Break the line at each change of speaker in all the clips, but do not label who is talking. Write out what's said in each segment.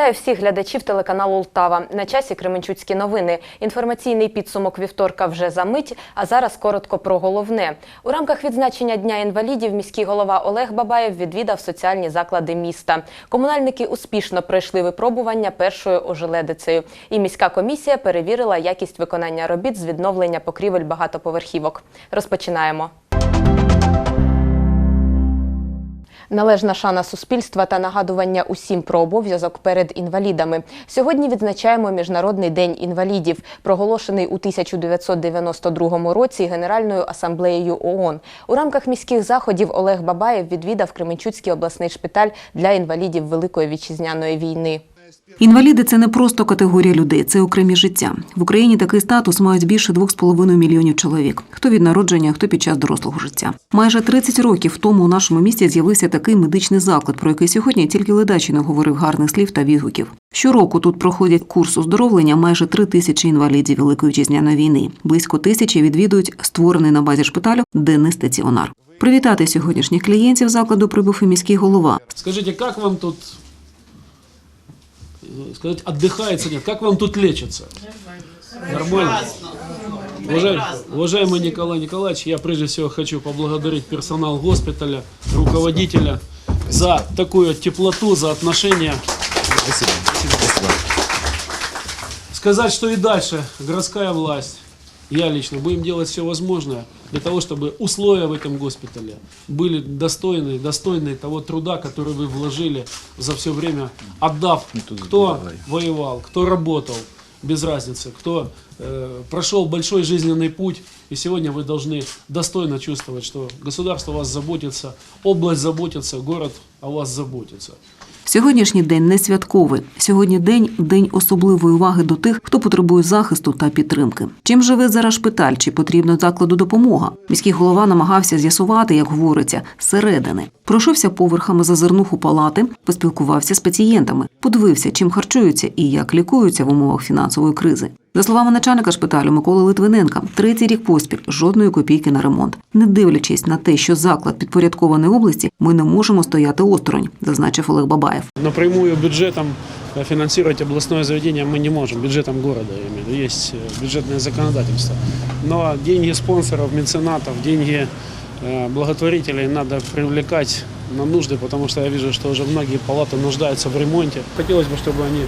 Вітаю всіх глядачів телеканалу Лтава. На часі Кременчуцькі новини. Інформаційний підсумок вівторка вже за мить. А зараз коротко про головне. У рамках відзначення Дня інвалідів міський голова Олег Бабаєв відвідав соціальні заклади міста. Комунальники успішно пройшли випробування першою ожеледицею. І міська комісія перевірила якість виконання робіт з відновлення покрівель багатоповерхівок. Розпочинаємо. Належна шана суспільства та нагадування усім про обов'язок перед інвалідами. Сьогодні відзначаємо Міжнародний день інвалідів, проголошений у 1992 році Генеральною асамблеєю ООН. У рамках міських заходів Олег Бабаєв відвідав Кременчуцький обласний шпиталь для інвалідів Великої вітчизняної війни.
Інваліди це не просто категорія людей, це окремі життя. В Україні такий статус мають більше 2,5 мільйонів чоловік. Хто від народження, хто під час дорослого життя. Майже 30 років тому у нашому місті з'явився такий медичний заклад, про який сьогодні тільки ледачі не говорив гарних слів та відгуків. Щороку тут проходять курс оздоровлення майже три тисячі інвалідів Великої вітчизняної війни. Близько тисячі відвідують створений на базі шпиталю денний стаціонар. Привітати сьогоднішніх клієнтів закладу прибув і міський голова.
Скажите, как вам тут, сказать, отдыхается, нет, как вам тут лечится? Нормально. Уважаемый, уважаемый Николай Николаевич, я прежде всего хочу поблагодарить персонал госпиталя, руководителя за такую теплоту, за отношения.
Спасибо. Спасибо.
Сказать, что и дальше городская власть, я лично, будем делать все возможное для того, чтобы условия в этом госпитале были достойные, достойные того труда, который вы вложили за все время, отдав, кто воевал, кто работал, без разницы, кто э, прошел большой жизненный путь, и сегодня вы должны достойно чувствовать, что государство о вас заботится, область заботится, город о вас заботится.
Сьогоднішній день не святковий. Сьогодні день день особливої уваги до тих, хто потребує захисту та підтримки. Чим живе зараз шпиталь? Чи потрібна закладу допомога? Міський голова намагався з'ясувати, як говориться, зсередини. Пройшовся поверхами, зазирнув у палати, поспілкувався з пацієнтами, подивився, чим харчуються і як лікуються в умовах фінансової кризи. За словами начальника шпиталю Миколи Литвиненка, третій рік поспіль жодної копійки на ремонт. Не дивлячись на те, що заклад підпорядкований області, ми не можемо стояти осторонь, зазначив Олег Бабаєв.
Напрямую бюджетом э, финансировать областное заведение мы не можем, бюджетом города, я имею в виду, есть э, бюджетное законодательство. Но деньги спонсоров, меценатов, деньги э, благотворителей надо привлекать на нужды, потому что я вижу, что уже многие палаты нуждаются в ремонте. Хотелось бы, чтобы они э,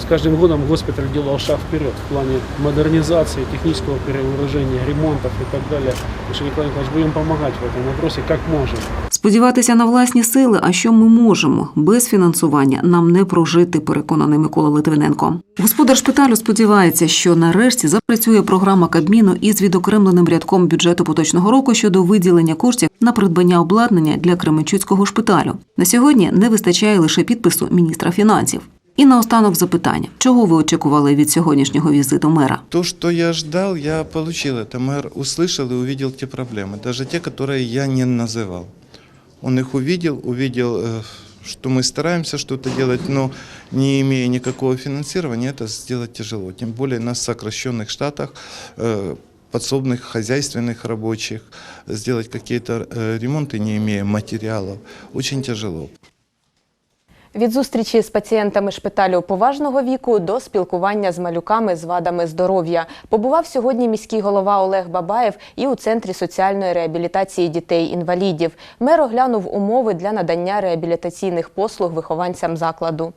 с каждым годом госпиталь делал шаг вперед в плане модернизации, технического перевооружения, ремонтов и так далее. Что, Николай Николаевич, будем помогать в этом вопросе как можем.
Сподіватися на власні сили, а що ми можемо без фінансування нам не прожити, переконаний Микола Литвиненко. Господар шпиталю сподівається, що нарешті запрацює програма Кабміну із відокремленим рядком бюджету поточного року щодо виділення коштів на придбання обладнання для Кременчуцького шпиталю. На сьогодні не вистачає лише підпису міністра фінансів. І наостанок запитання: чого ви очікували від сьогоднішнього візиту мера?
То, что я ждал, я получил это. Мэр услышал и увидел те проблемы, даже те, которые я не называл. Он их увидел, увидел, э, что мы стараемся что-то делать, но не имея никакого финансирования, это сделать тяжело. Тем более на сокращенных штатах, э, подсобных хозяйственных рабочих, сделать какие-то э, ремонты, не имея материалов, очень тяжело.
Від зустрічі з пацієнтами шпиталю поважного віку до спілкування з малюками з вадами здоров'я побував сьогодні міський голова Олег Бабаєв і у центрі соціальної реабілітації дітей-інвалідів. Мер оглянув умови для надання реабілітаційних послуг вихованцям закладу.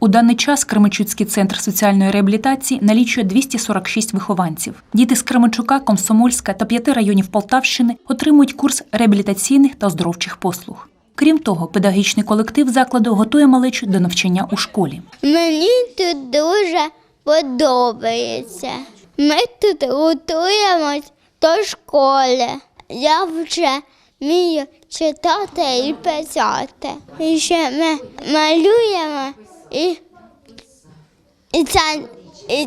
У даний час Кременчуцький центр соціальної реабілітації налічує 246 вихованців. Діти з Кременчука, Комсомольська та п'яти районів Полтавщини отримують курс реабілітаційних та оздоровчих послуг. Крім того, педагогічний колектив закладу готує малечу до навчання у школі.
Мені тут дуже подобається. Ми тут готуємось до школи. Я вже вмію читати і писати. І ще ми малюємо і, і, це, і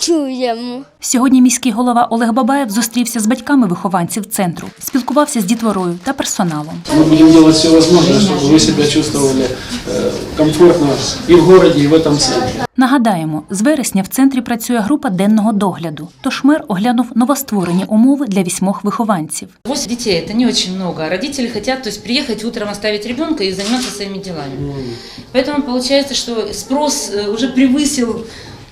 Чуємо.
Сьогодні міський голова Олег Бабаєв зустрівся з батьками вихованців центру, спілкувався з дітворою та персоналом.
Мы будем делать все возможное, чтобы вы себя чувствовали э, комфортно и в городе, и в этом центре.
Нагадаємо, з вересня в центрі працює група денного догляду. Тож мер оглянув новостворені умови для вісьмох вихованців.
8 детей это не очень много. а Родители хотят то есть, приехать утром оставить ребенка и заниматься своими делами. Поэтому получается, что спрос э, уже превысил,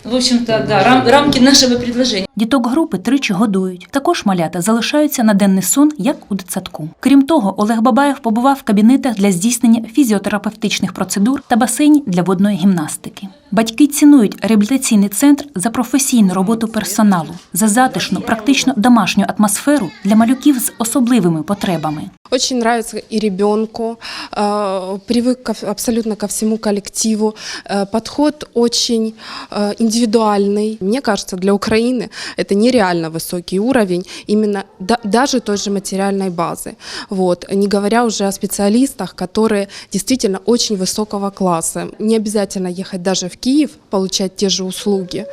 в общем-то, да, рам- рамки нашего предложения.
Діток групи тричі годують. Також малята залишаються на денний сон, як у дитсадку. Крім того, Олег Бабаєв побував в кабінетах для здійснення фізіотерапевтичних процедур та басейні для водної гімнастики. Батьки цінують реабілітаційний центр за професійну роботу персоналу, за затишну, практично домашню атмосферу для малюків з особливими потребами.
Очень нравится и ребенку, э, привык ко- абсолютно ко всему коллективу. Э, Подход очень э, индивидуальный. Мне кажется, для Украины это нереально высокий уровень именно да- даже той же материальной базы. Вот. Не говоря уже о специалистах, которые действительно очень высокого класса. Не обязательно ехать даже в Киев, получать те же услуги.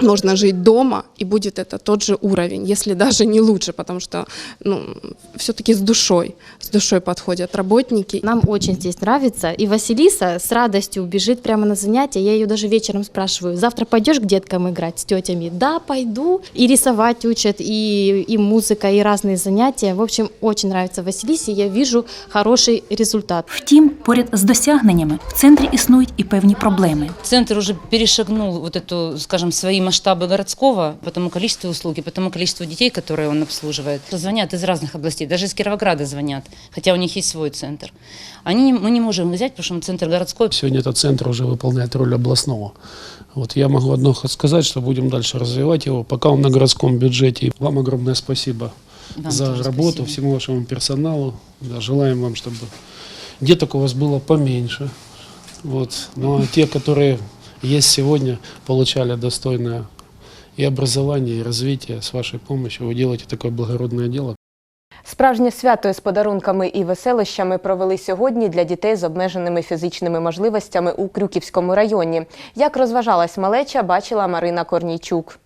Можно жить дома, и будет это тот же уровень, если даже не лучше, потому что ну, все-таки с душой, с душой подходят работники.
Нам очень здесь нравится. И Василиса с радостью бежит прямо на занятия. Я ее даже вечером спрашиваю, завтра пойдешь к деткам играть с тетями? Да, пойду. И рисовать учат, и, и музыка, и разные занятия. В общем, очень нравится Василисе. Я вижу хороший результат.
Втім, поряд з досягненнями в центрі існують і певні проблеми.
Центр уже перешагнул вот эту, скажем, свои масштабы городского по тому количеству услуг и по тому количеству детей, которые он обслуживает. Звонят из разных областей, даже из Кировограда звонят, хотя у них есть свой центр. Они, мы не можем взять, потому что мы центр городской.
Сегодня этот центр уже выполняет роль областного. Вот я могу одно сказать, что будем дальше развивать его, пока он на городском бюджете. Вам огромное спасибо
Вам
за работу,
спасибо.
всему вашему персоналу. Да, желаем вам, чтобы деток у вас было поменьше. Вот. Ну а те, которые есть сегодня, получали достойное и образование, и развитие с вашей помощью. Вы делаете такое благородное дело.
Справжнє свято з подарунками і веселищами провели сьогодні для дітей з обмеженими фізичними можливостями у Крюківському районі. Як розважалась малеча, бачила Марина Корнійчук.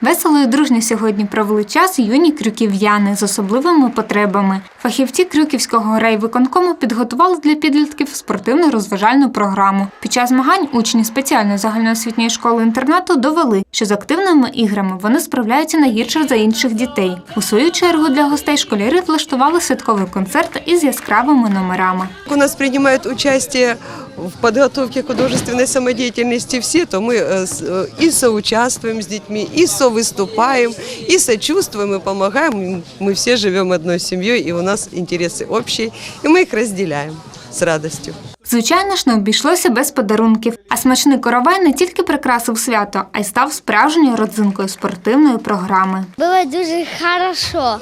Весело і дружньо сьогодні провели час юні крюків'яни з особливими потребами. Фахівці Крюківського райвиконкому підготували для підлітків спортивну розважальну програму. Під час змагань учні спеціальної загальноосвітньої школи інтернату довели, що з активними іграми вони справляються не гірше за інших дітей. У свою чергу для гостей школяри влаштували святковий концерт із яскравими номерами.
У нас принимают участие в подготовке художественной самодеятельности все, то мы э, с- э, и соучаствуем с детьми, и совыступаем, и сочувствуем, и помогаем. Мы все живем одной семьей, и у нас интересы общие, и мы их разделяем с радостью.
Звичайно ж, не обійшлося без подарунків. А смачний коровай не тільки прикрасив свято, а й став справжньою родзинкою спортивної програми.
Було дуже хорошо.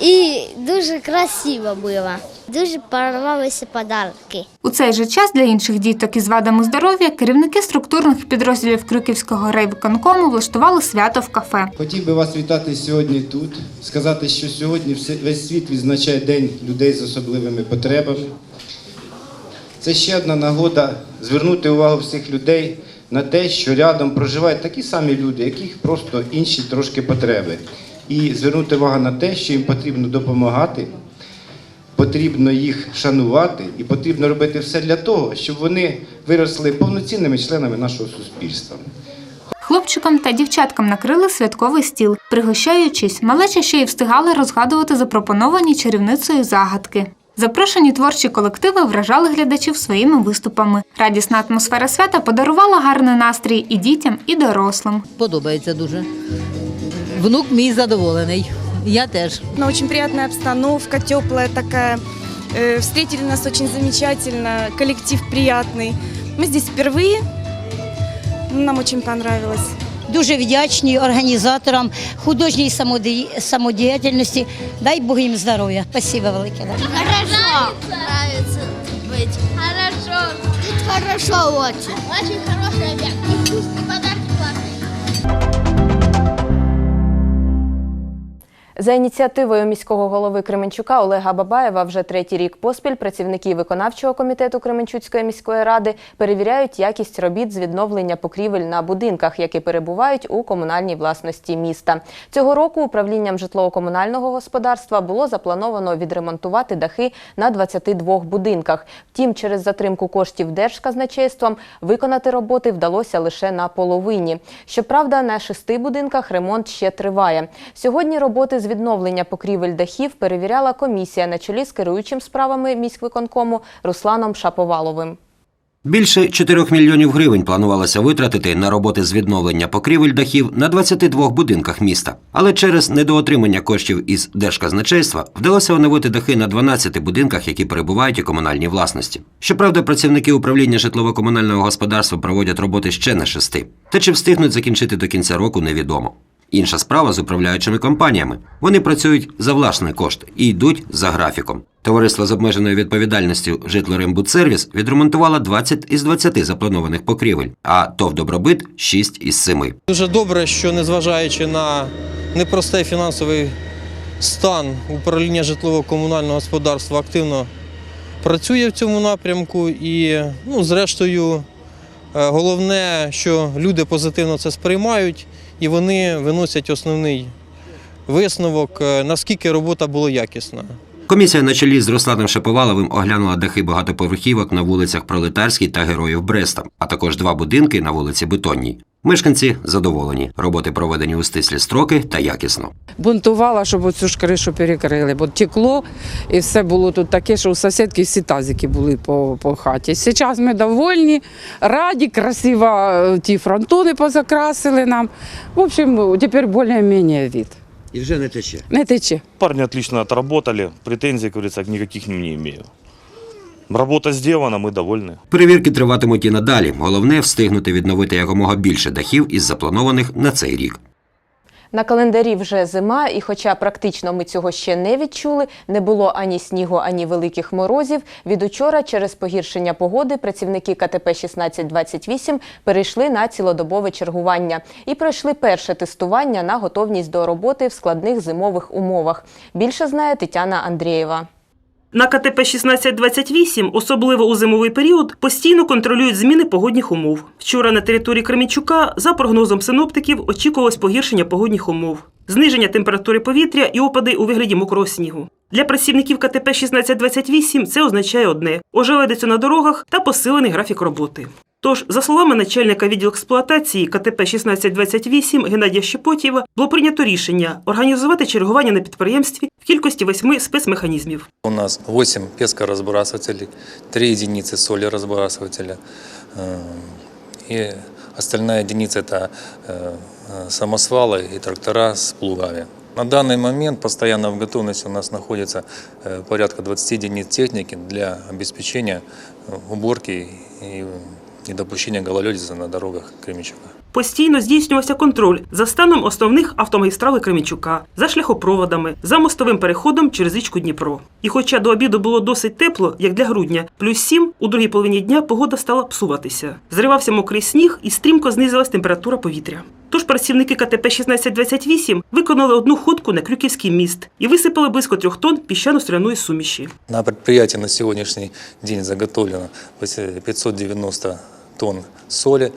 І дуже красиво було. Дуже порвалися подарки.
У цей же час для інших діток із вадами здоров'я керівники структурних підрозділів Крюківського райвиконкому влаштували свято в кафе.
Хотів би вас вітати сьогодні тут, сказати, що сьогодні все- весь світ відзначає День людей з особливими потребами. Це ще одна нагода звернути увагу всіх людей на те, що рядом проживають такі самі люди, яких просто інші трошки потреби. І звернути увагу на те, що їм потрібно допомагати, потрібно їх шанувати і потрібно робити все для того, щоб вони виросли повноцінними членами нашого суспільства.
Хлопчикам та дівчаткам накрили святковий стіл. Пригощаючись, малеча ще й встигали розгадувати запропоновані чарівницею загадки. Запрошені творчі колективи вражали глядачів своїми виступами. Радісна атмосфера свята подарувала гарний настрій і дітям, і дорослим.
Подобається дуже. Внук мій задоволений. Я теж.
Но очень приятная обстановка, теплая такая. Э, Встретили нас очень замечательно, коллектив приятный. Мы здесь впервые. Нам очень понравилось.
Дуже вдячні організаторам художньої самоді- самодіяльності. Дай Бог їм здоров'я. Спасибо велике.
Хорошо. Нравится быть. Хорошо. Тут хорошо очень. Очень обед. И
За ініціативою міського голови Кременчука Олега Бабаєва вже третій рік поспіль працівники виконавчого комітету Кременчуцької міської ради перевіряють якість робіт з відновлення покрівель на будинках, які перебувають у комунальній власності міста. Цього року управлінням житлово-комунального господарства було заплановано відремонтувати дахи на 22 будинках. Втім, через затримку коштів держказначейством виконати роботи вдалося лише на половині. Щоправда, на шести будинках ремонт ще триває. Сьогодні роботи з відновлення покрівель дахів перевіряла комісія на чолі з керуючим справами міськвиконкому Русланом Шаповаловим.
Більше 4 мільйонів гривень планувалося витратити на роботи з відновлення покрівель дахів на 22 будинках міста. Але через недоотримання коштів із держказначейства вдалося оновити дахи на 12 будинках, які перебувають у комунальній власності. Щоправда, працівники управління житлово-комунального господарства проводять роботи ще на шести. Та чи встигнуть закінчити до кінця року, невідомо. Інша справа з управляючими компаніями. Вони працюють за власний кошт і йдуть за графіком. Товариство з обмеженою відповідальністю «Житлорембудсервіс» відремонтувало 20 із 20 запланованих покрівель, а ТОВ «Добробит» – 6 із 7.
Дуже добре, що незважаючи на непростий фінансовий стан управління житлово-комунального господарства активно працює в цьому напрямку. І, ну, зрештою, е, головне, що люди позитивно це сприймають і вони виносять основний висновок, е, наскільки робота була якісна.
Комісія на чолі з Русланом Шаповаловим оглянула дахи багатоповерхівок на вулицях Пролетарській та Героїв Бреста, а також два будинки на вулиці Бетонній. Мешканці задоволені. Роботи проведені у стислі строки та якісно.
бунтувала, щоб оцю ж кришу перекрили, бо текло і все було тут таке, що у сусідки всі тазики були по, по хаті. Зараз ми довольні, раді, красиво е, ті фронтони позакрасили нам. В общем, тепер більш-менш від.
І вже не тече.
Не тече.
Парни отлично отработали, претензий, как говорится, никаких не имею. Работа сделана, мы довольны.
Перевірки триватимуть і надалі. Головне встигнути відновити якомога більше дахів із запланованих на цей рік.
На календарі вже зима, і хоча практично ми цього ще не відчули, не було ані снігу, ані великих морозів. Від учора через погіршення погоди працівники КТП 1628 перейшли на цілодобове чергування і пройшли перше тестування на готовність до роботи в складних зимових умовах. Більше знає Тетяна Андрієва.
На КТП 1628, особливо у зимовий період, постійно контролюють зміни погодних умов. Вчора на території Кремінчука, за прогнозом синоптиків, очікувалось погіршення погодних умов, зниження температури повітря і опади у вигляді мокрого снігу. Для працівників КТП 1628 це означає одне – ожеледицю на дорогах та посилений графік роботи. Тож, за словами начальника відділу експлуатації КТП 1628 Геннадія Щепотєва, було прийнято рішення організувати чергування на підприємстві в кількості восьми спецмеханізмів.
У нас 8 пескоразбрасывателей, 3 единицы солеразбрасывателя. э, И остальная единица – это э, э, самосвалы и трактора с плугами. На данный момент постоянно в готовности у нас находится э, порядка 20 единиц техники для обеспечения э, уборки и недопущения гололедиці на дорогах Кремічука.
Постійно здійснювався контроль за станом основних автомагістрали Кремічука, за шляхопроводами, за мостовим переходом через річку Дніпро. І хоча до обіду було досить тепло, як для грудня, плюс сім у другій половині дня погода стала псуватися. Зривався мокрий сніг і стрімко знизилась температура повітря. Тож працівники КТП 1628 виконали одну ходку на Крюківський міст і висипали близько трьох тонн піщано-соляної суміші.
На предприятии на сегодняшний день заготовлено 590 тонн соли,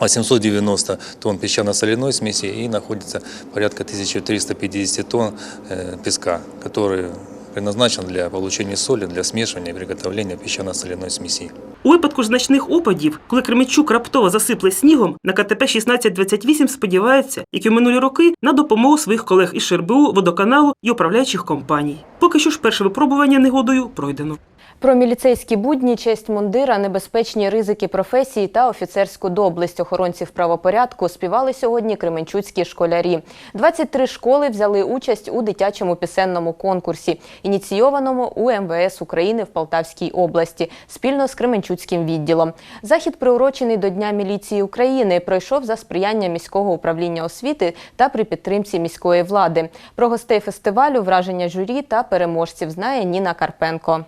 890 тонн песчано-соляной смеси и находится порядка 1350 тонн э, песка, который предназначен для получения соли, для смешивания и приготовления песчано-соляной смеси.
У випадку значних опадів, коли Кремічук раптово засипле снігом, на КТП 1628 сподіваються, як і в минулі роки, на допомогу своїх колег із ШРБУ, водоканалу і управляючих компаній. Поки що ж перше випробування негодою пройдено.
Про міліцейські будні, честь мундира, небезпечні ризики професії та офіцерську доблесть охоронців правопорядку співали сьогодні кременчуцькі школярі. 23 школи взяли участь у дитячому пісенному конкурсі, ініційованому у МВС України в Полтавській області спільно з Кременчуцьким відділом. Захід, приурочений до Дня міліції України, пройшов за сприяння міського управління освіти та при підтримці міської влади. Про гостей фестивалю, враження журі та переможців знає Ніна Карпенко.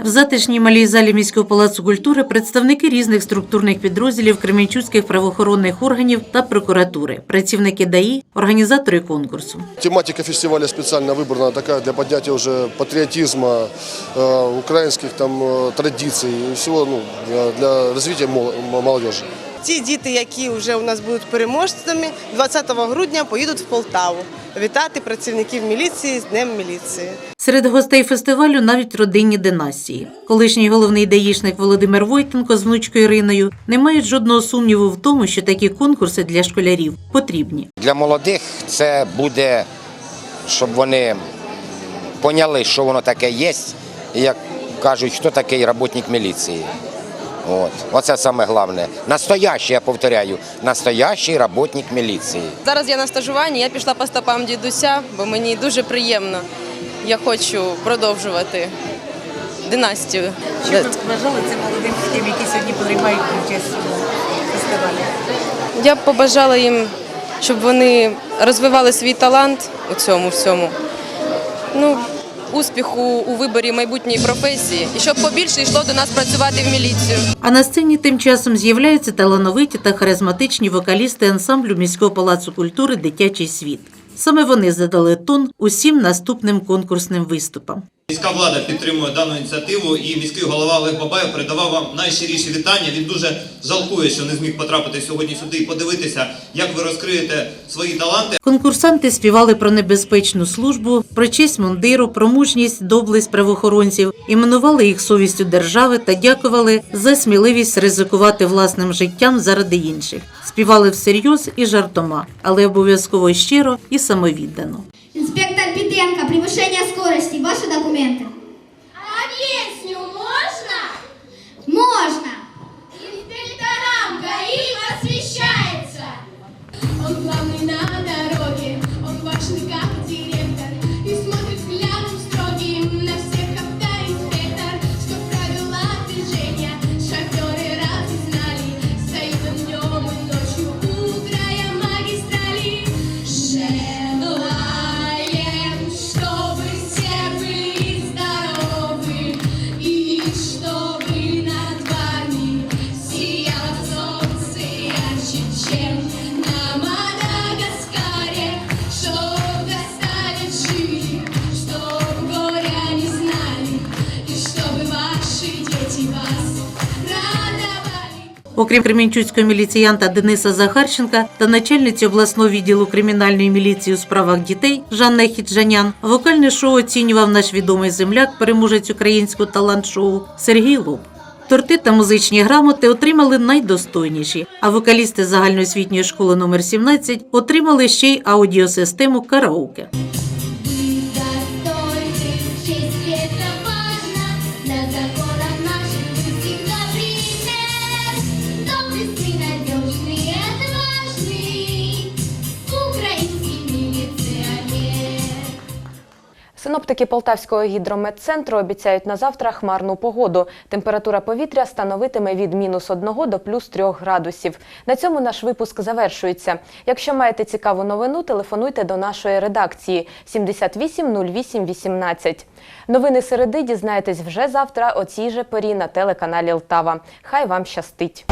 В затишній малій залі міського палацу культури представники різних структурних підрозділів кременчуцьких правоохоронних органів та прокуратури, працівники ДАІ, організатори конкурсу.
Тематика фестиваля специально выбрана такая для поднятия уже патриотизма, э, украинских там э, традиций и всего ну, для- для развития мол- м- молодежи.
Ті діти, які вже у нас будуть переможцями, 20 грудня поїдуть в Полтаву вітати працівників міліції з Днем міліції.
Серед гостей фестивалю навіть родинні династії. Колишній головний даїшник Володимир Войтенко з внучкою Іриною не мають жодного сумніву в тому, що такі конкурси для школярів потрібні.
Для молодих це буде, щоб вони поняли, що воно таке є, і як кажуть, хто такий працівник міліції. От. Оце саме головне. Настоящий, я повторяю, настоящий працівник міліції.
Зараз я на стажуванні, я пішла по стопам дідуся, бо мені дуже приємно. Я хочу продовжувати династію.
Що ви побажали цим молодим дітям, які сьогодні приймають участь у фестивалі?
Я б побажала їм, щоб вони розвивали свій талант у цьому всьому. Ну, успіху у виборі майбутньої професії і щоб побільше йшло до нас працювати в міліцію.
А на сцені тим часом з'являються талановиті та харизматичні вокалісти ансамблю міського палацу культури Дитячий світ. Саме вони задали тон усім наступним конкурсним виступам.
Міська влада підтримує дану ініціативу, і міський голова Олег Бабаєв передавав вам найщиріші вітання. Він дуже жалкує, що не зміг потрапити сьогодні сюди і подивитися, як ви розкриєте свої таланти.
Конкурсанти співали про небезпечну службу, про честь мундиру, про мужність, доблесть правоохоронців, іменували їх совістю держави та дякували за сміливість ризикувати власним життям заради інших. Співали всерйоз і жартома, але обов'язково щиро і самовіддано.
Инспектор превышение скорости. Ваши документы. А песню можно? Можно. Инспекторам ГАИ
Окрім кремінчуцького міліціянта Дениса Захарченка та начальниці обласного відділу кримінальної міліції у справах дітей Жанна Хіджанян, вокальне шоу оцінював наш відомий земляк, переможець українського талант-шоу Сергій Лоб. Торти та музичні грамоти отримали найдостойніші, а вокалісти загальноосвітньої школи номер 17 отримали ще й аудіосистему караоке.
Синоптики Полтавського гідрометцентру обіцяють на завтра хмарну погоду. Температура повітря становитиме від мінус 1 до плюс 3 градусів. На цьому наш випуск завершується. Якщо маєте цікаву новину, телефонуйте до нашої редакції 78 08 18. Новини середи дізнаєтесь вже завтра о цій же порі на телеканалі Лтава. Хай вам щастить!